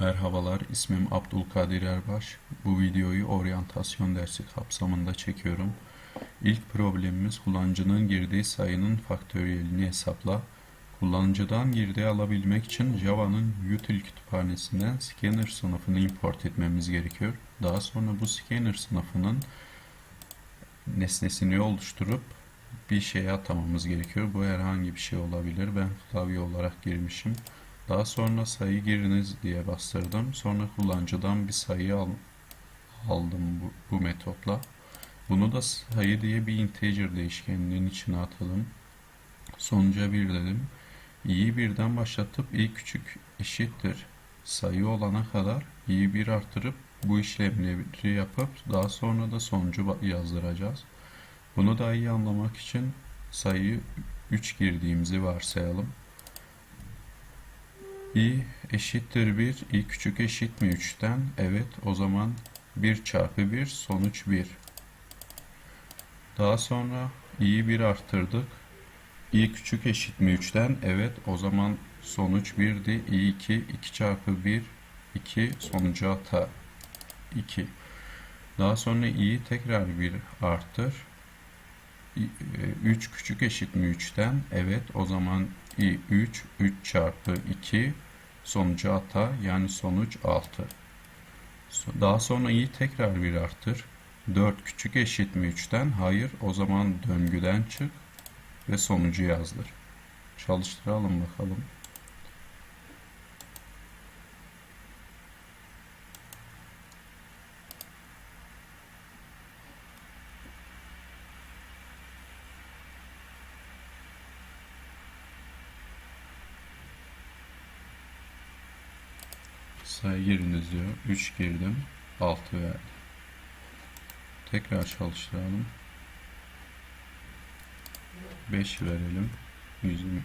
Merhabalar, ismim Abdülkadir Erbaş. Bu videoyu oryantasyon dersi kapsamında çekiyorum. İlk problemimiz kullanıcının girdiği sayının faktöriyelini hesapla. Kullanıcıdan girdi alabilmek için Java'nın util kütüphanesinden scanner sınıfını import etmemiz gerekiyor. Daha sonra bu scanner sınıfının nesnesini oluşturup bir şeye atamamız gerekiyor. Bu herhangi bir şey olabilir. Ben klavye olarak girmişim. Daha sonra sayı giriniz diye bastırdım. Sonra kullanıcıdan bir sayı al, aldım bu, bu metotla. Bunu da sayı diye bir integer değişkeninin içine atalım. Sonuca 1 dedim. i'yi birden başlatıp i küçük eşittir sayı olana kadar i'yi 1 artırıp bu işlemleri yapıp daha sonra da sonucu yazdıracağız. Bunu daha iyi anlamak için sayıyı 3 girdiğimizi varsayalım. İ eşittir 1, i küçük eşit mi 3'ten? Evet, o zaman 1 çarpı 1 sonuç 1. Daha sonra i'yi 1 arttırdık. i küçük eşit mi 3'ten? Evet, o zaman sonuç 1'di. i 2, 2 çarpı 1, 2 sonucu ata 2. Daha sonra i'yi tekrar 1 arttır. 3 küçük eşit mi 3'ten? Evet, o zaman i 3, 3 çarpı 2 sonucu ata yani sonuç 6. Daha sonra i'yi tekrar 1 arttır. 4 küçük eşit mi 3'ten? Hayır, o zaman döngüden çık ve sonucu yazdır. Çalıştıralım bakalım. Sayı giriniz diyor. 3 girdim. 6 verdi. Tekrar çalıştıralım. 5 verelim. 120.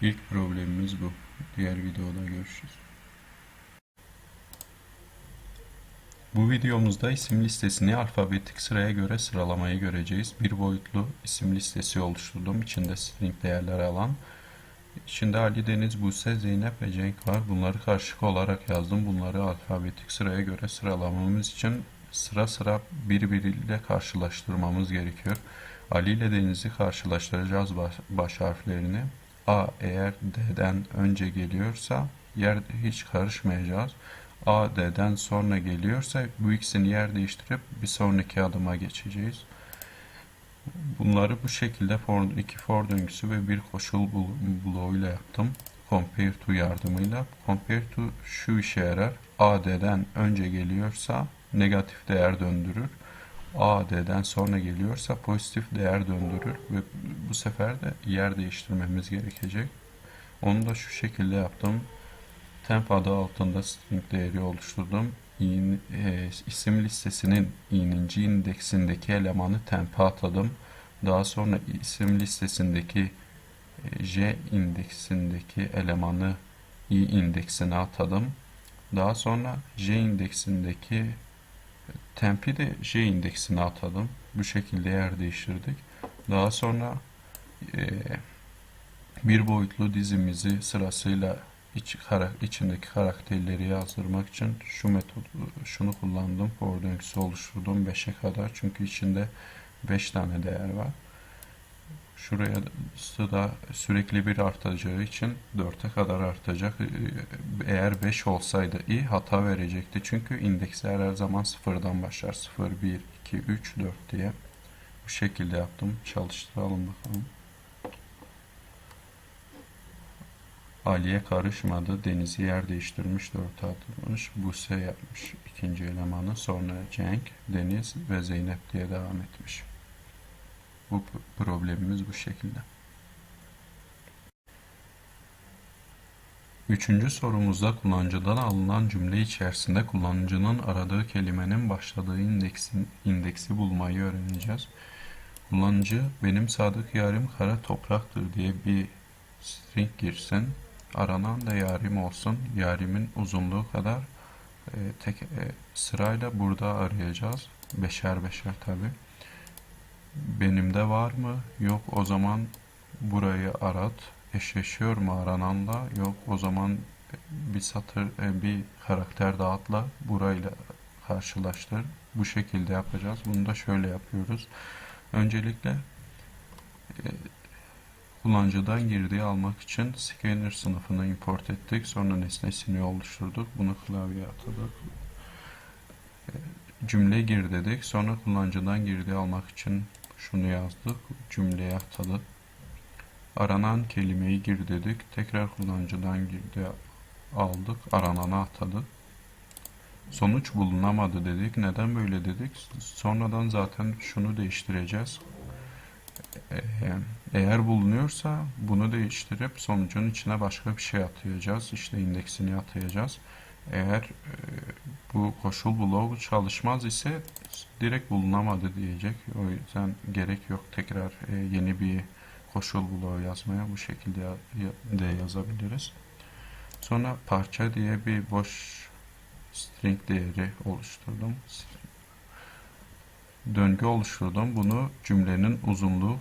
İlk problemimiz bu. Diğer videoda görüşürüz. Bu videomuzda isim listesini alfabetik sıraya göre sıralamayı göreceğiz. Bir boyutlu isim listesi oluşturdum. İçinde string değerler alan. İçinde Ali Deniz, Buse, Zeynep ve Cenk var. Bunları karşılık olarak yazdım. Bunları alfabetik sıraya göre sıralamamız için sıra sıra birbiriyle karşılaştırmamız gerekiyor. Ali ile Deniz'i karşılaştıracağız baş, baş harflerini. A eğer D'den önce geliyorsa yer hiç karışmayacağız. A D'den sonra geliyorsa bu ikisini yer değiştirip bir sonraki adıma geçeceğiz. Bunları bu şekilde for, iki for döngüsü ve bir koşul bloğuyla yaptım. Compare to yardımıyla. Compare to şu işe yarar. AD'den önce geliyorsa negatif değer döndürür. AD'den sonra geliyorsa pozitif değer döndürür ve bu sefer de yer değiştirmemiz gerekecek. Onu da şu şekilde yaptım. Temp adı altında string değeri oluşturdum. İn, e, isim listesinin i'ninci indeksindeki elemanı temp'e atadım. Daha sonra isim listesindeki e, j indeksindeki elemanı i indeksine atadım. Daha sonra j indeksindeki tempi de j indeksine atadım. Bu şekilde yer değiştirdik. Daha sonra e, bir boyutlu dizimizi sırasıyla iç, içindeki karakterleri yazdırmak için şu metodu şunu kullandım. For döngüsü oluşturdum 5'e kadar. Çünkü içinde 5 tane değer var. Şuraya da sürekli bir artacağı için 4'e kadar artacak. Eğer 5 olsaydı i hata verecekti. Çünkü indeksler her zaman sıfırdan başlar. 0, 1, 2, 3, 4 diye. Bu şekilde yaptım. Çalıştıralım bakalım. Ali'ye karışmadı. Deniz'i yer değiştirmiş, 4 atmış. Buse yapmış ikinci elemanı. Sonra Cenk, Deniz ve Zeynep diye devam etmiş. Bu problemimiz bu şekilde. Üçüncü sorumuzda kullanıcıdan alınan cümle içerisinde kullanıcının aradığı kelimenin başladığı indeksin, indeksi bulmayı öğreneceğiz. Kullanıcı benim sadık yarim kara topraktır diye bir string girsin. Aranan da yarim olsun. Yarimin uzunluğu kadar e, tek e, sırayla burada arayacağız. Beşer beşer tabi. Benimde var mı? Yok. O zaman burayı arat. Eşleşiyor mu arananla? Yok. O zaman bir satır e, bir karakter daha atla burayla karşılaştır. Bu şekilde yapacağız. Bunu da şöyle yapıyoruz. Öncelikle e, kullanıcıdan girdiği almak için scanner sınıfını import ettik. Sonra nesnesini oluşturduk. Bunu klavyeye atadık. E, Cümle gir dedik. Sonra kullanıcıdan girdiği almak için şunu yazdık. Cümleye atadık. Aranan kelimeyi gir dedik. Tekrar kullanıcıdan girdi aldık. Aranana atadık. Sonuç bulunamadı dedik. Neden böyle dedik? Sonradan zaten şunu değiştireceğiz. Ee, Eğer bulunuyorsa bunu değiştirip sonucun içine başka bir şey atayacağız. İşte indeksini atayacağız. Eğer e, bu koşul bloğu çalışmaz ise direkt bulunamadı diyecek. O yüzden gerek yok tekrar e, yeni bir koşul bloğu yazmaya bu şekilde de yazabiliriz. Sonra parça diye bir boş string değeri oluşturdum. Döngü oluşturdum. Bunu cümlenin uzunluğu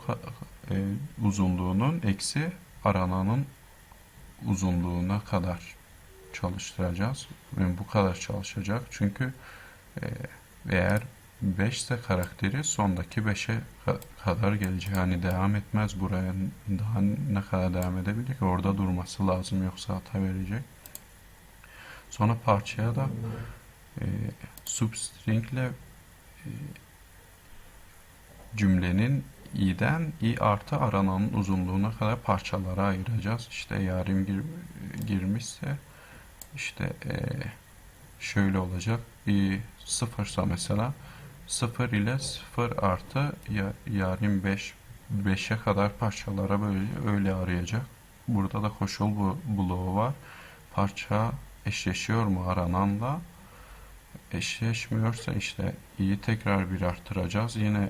e, uzunluğunun eksi arananın uzunluğuna kadar çalıştıracağız. Ve bu kadar çalışacak. Çünkü e, eğer 5 ise karakteri sondaki 5'e kadar gelecek. Yani devam etmez buraya. Daha ne kadar devam edebilir ki? Orada durması lazım yoksa hata verecek. Sonra parçaya da e, substring ile e, cümlenin i'den i artı arananın uzunluğuna kadar parçalara ayıracağız. İşte yarim gir, girmişse işte e, şöyle olacak. i sıfırsa mesela 0 ile 0 artı ya, yarim 5 5'e kadar parçalara böyle öyle arayacak. Burada da koşul bloğu var. Parça eşleşiyor mu arananla? Eşleşmiyorsa işte i'yi tekrar bir arttıracağız. Yine e,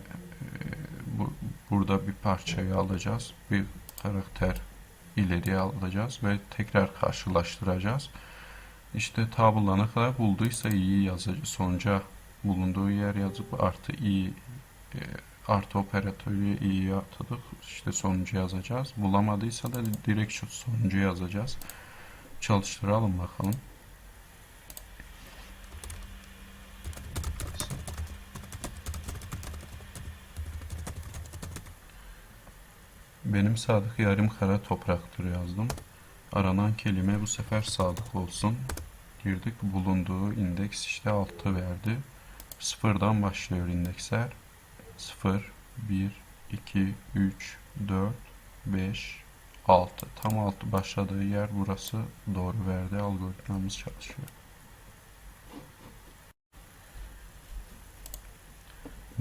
bu, burada bir parçayı alacağız. Bir karakter ileriye alacağız ve tekrar karşılaştıracağız. İşte ta bulana kadar bulduysa i'yi yazacağız. Sonuca bulunduğu yer yazıp artı i e, artı operatörü i'yi atadık. İşte sonucu yazacağız. Bulamadıysa da direkt şu sonucu yazacağız. Çalıştıralım bakalım. Benim Sadık yarım kara topraktır yazdım. Aranan kelime bu sefer Sadık olsun. Girdik bulunduğu indeks işte 6 verdi. Sıfırdan başlıyor indeksler. 0, 1, 2, 3, 4, 5, 6. Tam 6 başladığı yer burası doğru verdi. Algoritmamız çalışıyor.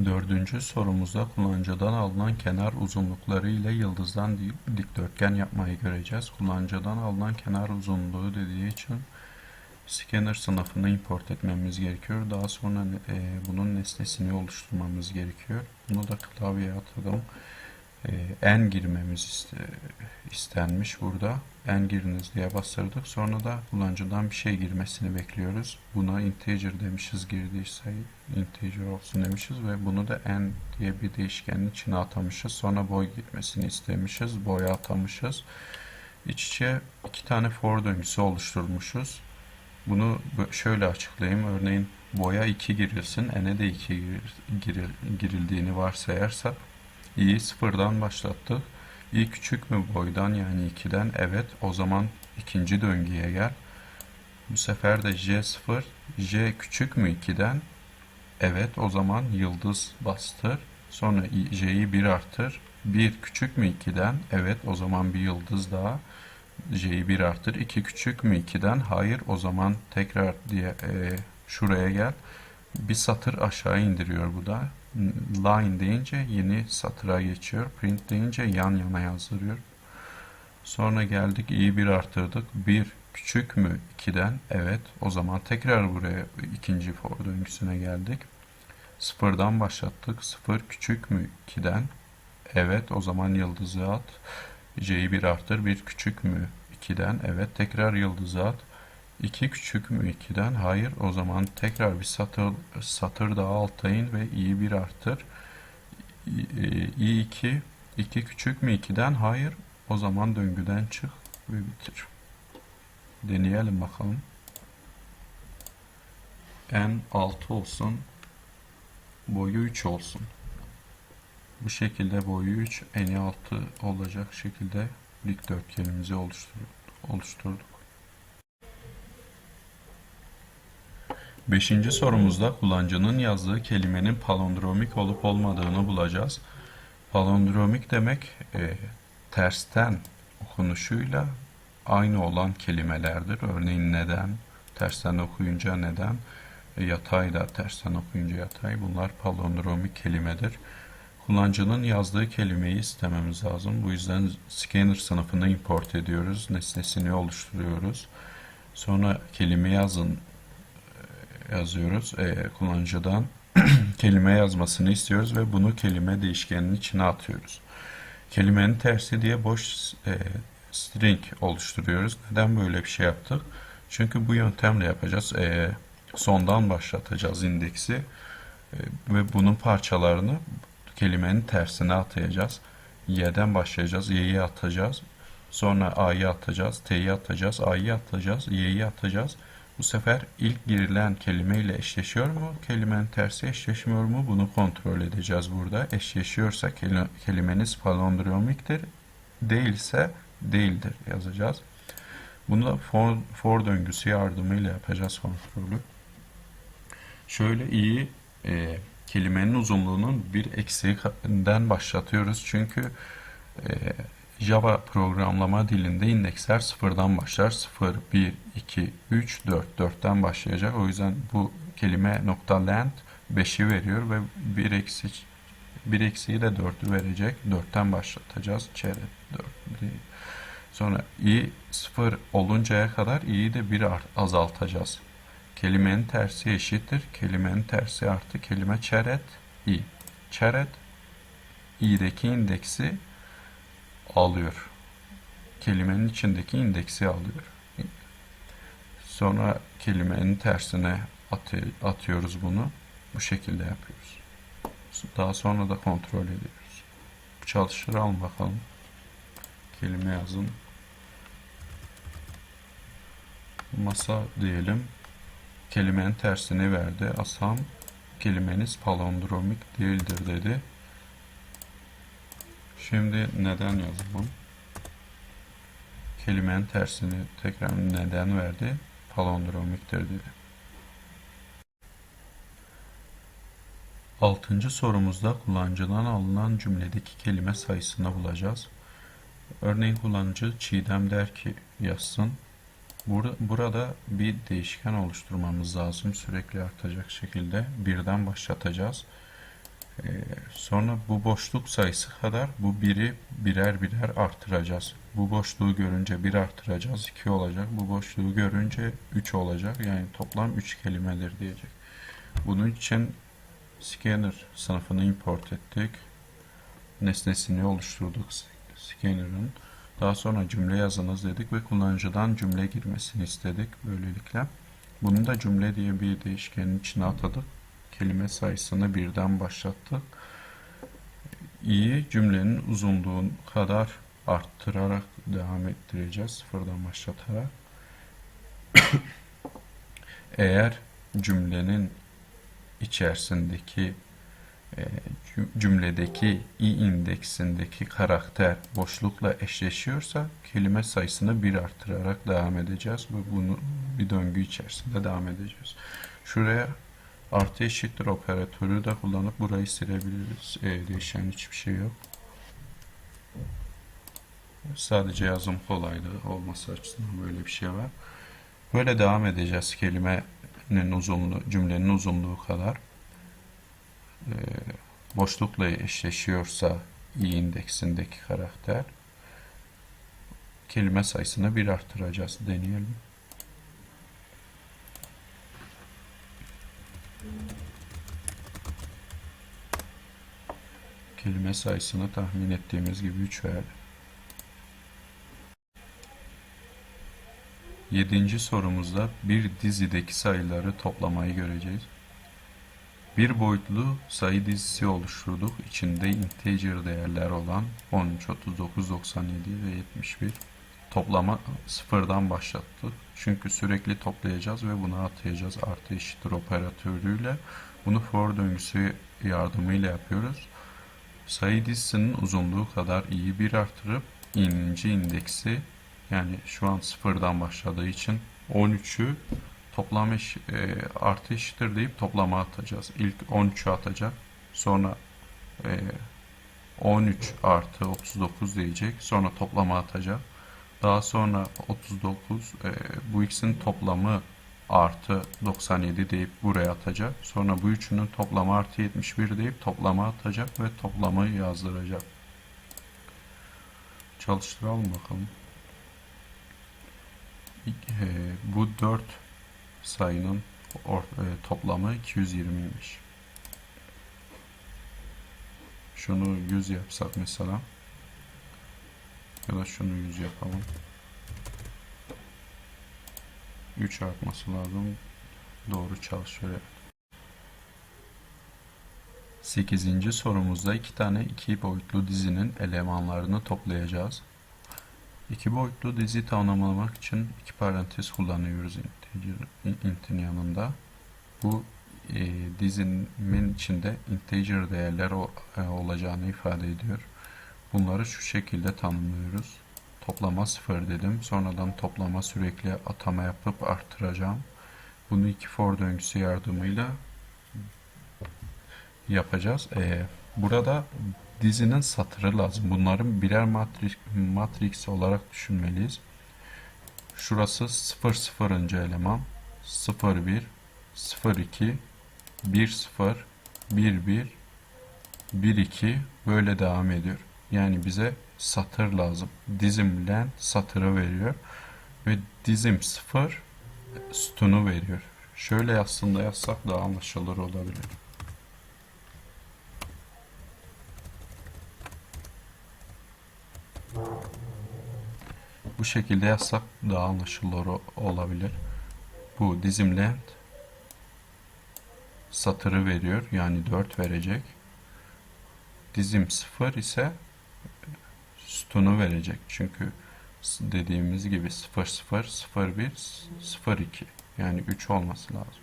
Dördüncü sorumuzda kullanıcıdan alınan kenar uzunlukları ile yıldızdan di- dikdörtgen yapmayı göreceğiz. Kullanıcıdan alınan kenar uzunluğu dediği için scanner sınıfını import etmemiz gerekiyor. Daha sonra e, bunun nesnesini oluşturmamız gerekiyor. Bunu da klavyeye atadım. E, n girmemiz iste- istenmiş burada. N giriniz diye bastırdık. Sonra da kullanıcıdan bir şey girmesini bekliyoruz. Buna integer demişiz girdiyse integer olsun demişiz ve bunu da n diye bir değişkenin içine atamışız. Sonra boy gitmesini istemişiz. Boya atamışız. İç içe iki tane for döngüsü oluşturmuşuz. Bunu şöyle açıklayayım. Örneğin boya 2 girilsin, n'e de 2 gir- giril- girildiğini varsayarsak i'yi sıfırdan başlattık. İ küçük mü boydan yani 2'den? Evet. O zaman ikinci döngüye gel. Bu sefer de j0 j küçük mü 2'den? Evet. O zaman yıldız bastır. Sonra j'yi 1 artır. 1 küçük mü 2'den? Evet. O zaman bir yıldız daha. J'yi 1 artır. 2 küçük mü 2'den? Hayır. O zaman tekrar diye e, şuraya gel. Bir satır aşağı indiriyor bu da. Line deyince yeni satıra geçiyor. Print deyince yan yana yazdırıyor. Sonra geldik i'yi 1 artırdık. 1 küçük mü 2'den? Evet. O zaman tekrar buraya ikinci for döngüsüne geldik. Sıfırdan başlattık. 0 küçük mü 2'den? Evet. O zaman yıldızı at. J'yi 1 arttır. 1 küçük mü 2'den? Evet. Tekrar yıldızı at. 2 küçük mü 2'den? Hayır. O zaman tekrar bir satır, satır daha alta in ve i'yi 1 arttır. i 2 2 küçük mü 2'den? Hayır. O zaman döngüden çık ve bitir. Deneyelim bakalım. En 6 olsun. Boyu 3 olsun. Bu şekilde boyu 3, eni 6 olacak şekilde dikdörtgenimizi oluştur oluşturduk. Beşinci sorumuzda kullanıcının yazdığı kelimenin palindromik olup olmadığını bulacağız. Palindromik demek e, tersten okunuşuyla aynı olan kelimelerdir. Örneğin neden, tersten okuyunca neden, e, yatay da tersten okuyunca yatay. Bunlar palindromik kelimedir. Kullanıcının yazdığı kelimeyi istememiz lazım. Bu yüzden scanner sınıfını import ediyoruz. Nesnesini oluşturuyoruz. Sonra kelime yazın yazıyoruz. E, kullanıcıdan kelime yazmasını istiyoruz ve bunu kelime değişkeninin içine atıyoruz. Kelimenin tersi diye boş e, string oluşturuyoruz. Neden böyle bir şey yaptık? Çünkü bu yöntemle yapacağız. E, sondan başlatacağız indeksi e, ve bunun parçalarını kelimenin tersine atayacağız. Y'den başlayacağız. Y'yi atacağız. Sonra A'yı atacağız. T'yi atacağız. A'yı atacağız. Y'yi atacağız. Bu sefer ilk girilen kelime ile eşleşiyor mu? Kelimenin tersi eşleşmiyor mu? Bunu kontrol edeceğiz burada. Eşleşiyorsa kelimeniz palindromiktir. Değilse değildir yazacağız. Bunu da for, for döngüsü yardımıyla yapacağız kontrolü. Şöyle iyi e, kelimenin uzunluğunun bir eksiğinden başlatıyoruz. Çünkü e, Java programlama dilinde indeksler sıfırdan başlar. 0, 1, 2, 3, 4. 4'ten başlayacak. O yüzden bu kelime nokta .land 5'i veriyor ve bir eksik bir eksiği de 4'ü verecek. 4'ten başlatacağız. Çeyrek 4 değil. Sonra i 0 oluncaya kadar i'yi de 1 azaltacağız. Kelimenin tersi eşittir. Kelimenin tersi artı kelime çeret i. Çeret i'deki indeksi alıyor. Kelimenin içindeki indeksi alıyor. Sonra kelimenin tersine atıyoruz bunu. Bu şekilde yapıyoruz. Daha sonra da kontrol ediyoruz. Çalışır al bakalım. Kelime yazın. Masa diyelim. Kelimenin tersini verdi. Asam kelimeniz palindromik değildir dedi. Şimdi neden yazalım? Kelimenin tersini tekrar neden verdi? Palindromiktir dedi. Altıncı sorumuzda kullanıcıdan alınan cümledeki kelime sayısını bulacağız. Örneğin kullanıcı Çiğdem der ki yazsın. Burada bir değişken oluşturmamız lazım. Sürekli artacak şekilde birden başlatacağız. Ee, sonra bu boşluk sayısı kadar bu biri birer birer artıracağız. Bu boşluğu görünce bir artıracağız. 2 olacak. Bu boşluğu görünce 3 olacak. Yani toplam 3 kelimedir diyecek. Bunun için scanner sınıfını import ettik. Nesnesini oluşturduk scanner'ın. Daha sonra cümle yazınız dedik ve kullanıcıdan cümle girmesini istedik böylelikle. Bunu da cümle diye bir değişkenin içine atadık. Kelime sayısını birden başlattık. İyi cümlenin uzunluğu kadar arttırarak devam ettireceğiz. Sıfırdan başlatarak. Eğer cümlenin içerisindeki e, cümledeki i indeksindeki karakter boşlukla eşleşiyorsa kelime sayısını bir artırarak devam edeceğiz ve bunu bir döngü içerisinde devam edeceğiz. Şuraya artı eşittir operatörü de kullanıp burayı silebiliriz. E, değişen hiçbir şey yok. Sadece yazım kolaylığı olması açısından böyle bir şey var. Böyle devam edeceğiz kelimenin uzunluğu, cümlenin uzunluğu kadar. Ee, boşlukla eşleşiyorsa i indeksindeki karakter kelime sayısını bir artıracağız. Deneyelim. Kelime sayısını tahmin ettiğimiz gibi 3 verdi. Yedinci sorumuzda bir dizideki sayıları toplamayı göreceğiz. Bir boyutlu sayı dizisi oluşturduk. İçinde integer değerler olan 13, 39, 97 ve 71. toplama sıfırdan başlattı. Çünkü sürekli toplayacağız ve bunu atayacağız artı eşittir operatörüyle. Bunu for döngüsü yardımıyla yapıyoruz. Sayı dizisinin uzunluğu kadar iyi bir artırıp ince indeksi yani şu an sıfırdan başladığı için 13'ü toplam eş, e, artı eşittir deyip toplama atacağız. İlk 13'ü atacak. Sonra e, 13 artı 39 diyecek. Sonra toplama atacak. Daha sonra 39 e, bu ikisinin toplamı artı 97 deyip buraya atacak. Sonra bu üçünün toplamı artı 71 deyip toplama atacak ve toplamı yazdıracak. Çalıştıralım bakalım. E, bu 4 sayının or- e, toplamı 220'ymiş. Şunu 100 yapsak mesela. Ya da şunu 100 yapalım. 3 artması lazım. Doğru çalışıyor. evet. 8. sorumuzda iki tane iki boyutlu dizinin elemanlarını toplayacağız. İki boyutlu dizi tanımlamak için iki parantez kullanıyoruz integer, int'in yanında. Bu e, dizinin içinde integer değerler o- e, olacağını ifade ediyor. Bunları şu şekilde tanımlıyoruz. Toplama sıfır dedim. Sonradan toplama sürekli atama yapıp artıracağım. Bunu iki for döngüsü yardımıyla yapacağız. Ee, burada dizinin satırı lazım. Bunların birer matris, matrix olarak düşünmeliyiz. Şurası 0 0. eleman 0 1 0 2 1 0 1 1 1 2 böyle devam ediyor. Yani bize satır lazım. Dizim len satırı veriyor ve dizim 0 sütunu veriyor. Şöyle aslında yazsak daha anlaşılır olabilir. Bu şekilde yazsak daha anlaşılır olabilir. Bu dizim length satırı veriyor. Yani 4 verecek. Dizim 0 ise sütunu verecek. Çünkü dediğimiz gibi 0 0 0 1 0 2 yani 3 olması lazım.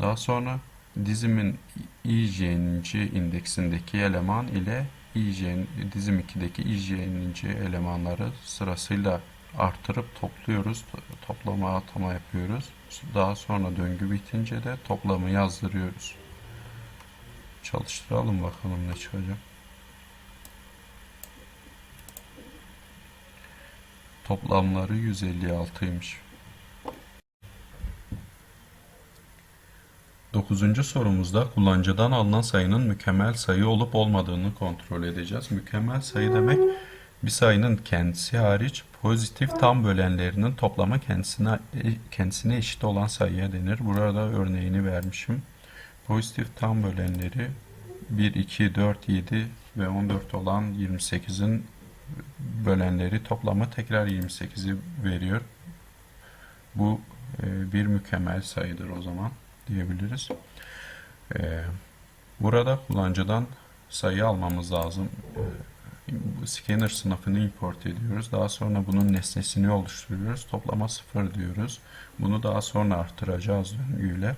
Daha sonra dizimin i'ninci indeksindeki eleman ile i'nin dizim 2'deki i'ninci elemanları sırasıyla artırıp topluyoruz. To- Toplama atama yapıyoruz. Daha sonra döngü bitince de toplamı yazdırıyoruz. Çalıştıralım bakalım ne çıkacak. Toplamları 156'ymış. Dokuzuncu sorumuzda kullanıcıdan alınan sayının mükemmel sayı olup olmadığını kontrol edeceğiz. Mükemmel sayı demek bir sayının kendisi hariç pozitif tam bölenlerinin toplamı kendisine kendisine eşit olan sayıya denir. Burada örneğini vermişim. Pozitif tam bölenleri 1, 2, 4, 7 ve 14 olan 28'in bölenleri toplamı tekrar 28'i veriyor. Bu e, bir mükemmel sayıdır o zaman diyebiliriz. E, burada kullanıcıdan sayı almamız lazım. E, scanner sınıfını import ediyoruz. Daha sonra bunun nesnesini oluşturuyoruz. Toplama 0 diyoruz. Bunu daha sonra artıracağız döngüyle.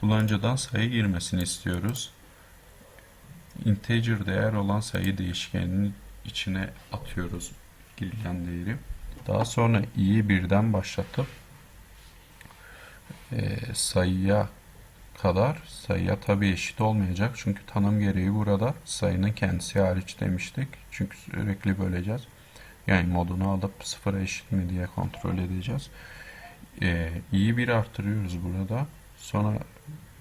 Kullanıcıdan sayı girmesini istiyoruz. Integer değer olan sayı değişkeninin içine atıyoruz girilen değeri. Daha sonra i'yi birden başlatıp e, sayıya kadar sayıya tabi eşit olmayacak. Çünkü tanım gereği burada sayının kendisi hariç demiştik. Çünkü sürekli böleceğiz. Yani modunu alıp sıfıra eşit mi diye kontrol edeceğiz. E, i'yi bir artırıyoruz burada. Sonra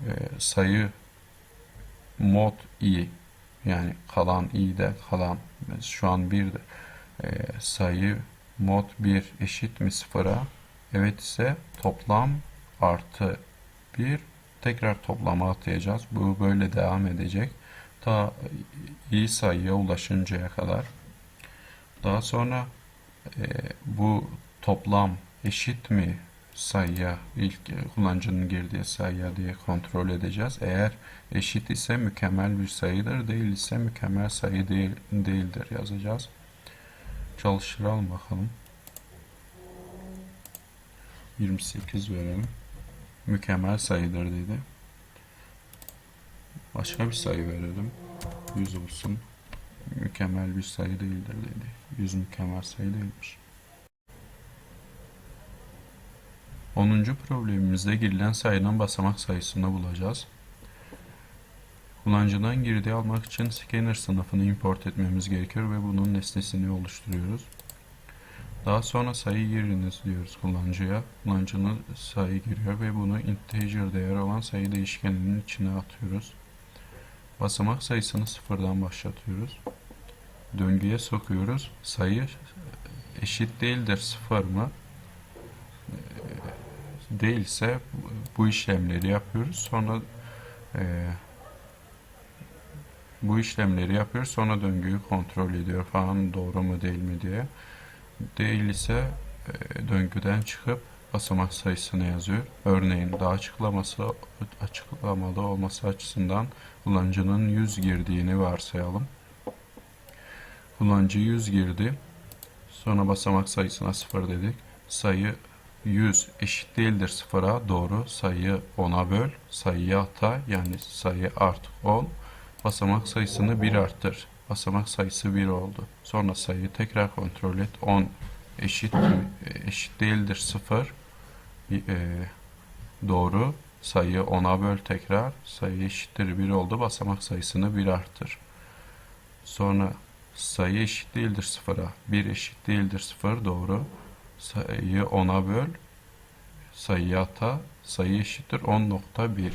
e, sayı mod i yani kalan i'de kalan şu an 1 e, sayı mod 1 eşit mi sıfıra? Evet ise toplam artı 1 tekrar toplama atayacağız. Bu böyle devam edecek. Ta iyi sayıya ulaşıncaya kadar. Daha sonra e, bu toplam eşit mi sayıya ilk kullanıcının girdiği sayıya diye kontrol edeceğiz. Eğer eşit ise mükemmel bir sayıdır, değil ise mükemmel sayı değil, değildir yazacağız. Çalıştıralım bakalım. 28 verelim. Mükemmel sayıdır dedi. Başka bir sayı verelim. 100 olsun. Mükemmel bir sayı değildir dedi. 100 mükemmel sayı değilmiş. 10. problemimizde girilen sayının basamak sayısını bulacağız. Kullanıcıdan girdi almak için scanner sınıfını import etmemiz gerekiyor ve bunun nesnesini oluşturuyoruz. Daha sonra sayı giriniz diyoruz kullanıcıya. Kullanıcının sayı giriyor ve bunu integer değer olan sayı değişkeninin içine atıyoruz. Basamak sayısını sıfırdan başlatıyoruz. Döngüye sokuyoruz. Sayı eşit değildir sıfır mı? Değilse bu işlemleri yapıyoruz. Sonra e, bu işlemleri yapıyoruz. Sonra döngüyü kontrol ediyor falan doğru mu değil mi diye. Değil ise e, döngüden çıkıp basamak sayısını yazıyor. Örneğin daha açıklaması açıklamalı olması açısından kullanıcının 100 girdiğini varsayalım. Kullanıcı 100 girdi. Sonra basamak sayısına 0 dedik. Sayı 100 eşit değildir sıfıra doğru sayıyı 10'a böl. Sayıyı ata yani sayı artı 10. Basamak sayısını 1 arttır. Basamak sayısı 1 oldu. Sonra sayıyı tekrar kontrol et. 10 eşit eşit değildir 0. E, doğru. Sayıyı 10'a böl tekrar. Sayı eşittir 1 oldu. Basamak sayısını 1 arttır. Sonra sayı eşit değildir 0'a. 1 eşit değildir 0 doğru. Sayıyı 10'a böl. Sayıyı ata. Sayı eşittir 10.1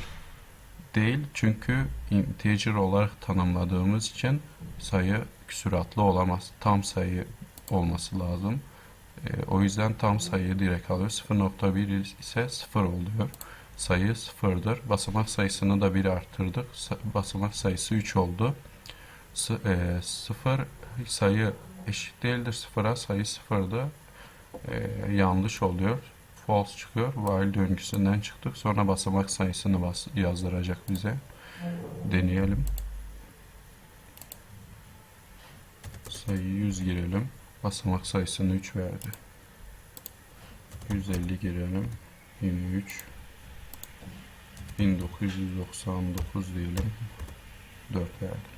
değil çünkü integer olarak tanımladığımız için sayı küsuratlı olamaz. Tam sayı olması lazım. E, o yüzden tam sayıyı direkt alıyor. 0.1 ise 0 oluyor. Sayı 0'dır. Basamak sayısını da 1 arttırdık. Sa basamak sayısı 3 oldu. S e, 0 sayı eşit değildir 0'a. Sayı 0'da e, yanlış oluyor false çıkıyor. While döngüsünden çıktık. Sonra basamak sayısını bas yazdıracak bize. Deneyelim. Sayı 100 girelim. Basamak sayısını 3 verdi. 150 girelim. Yine 3. 1999 diyelim. 4 verdi.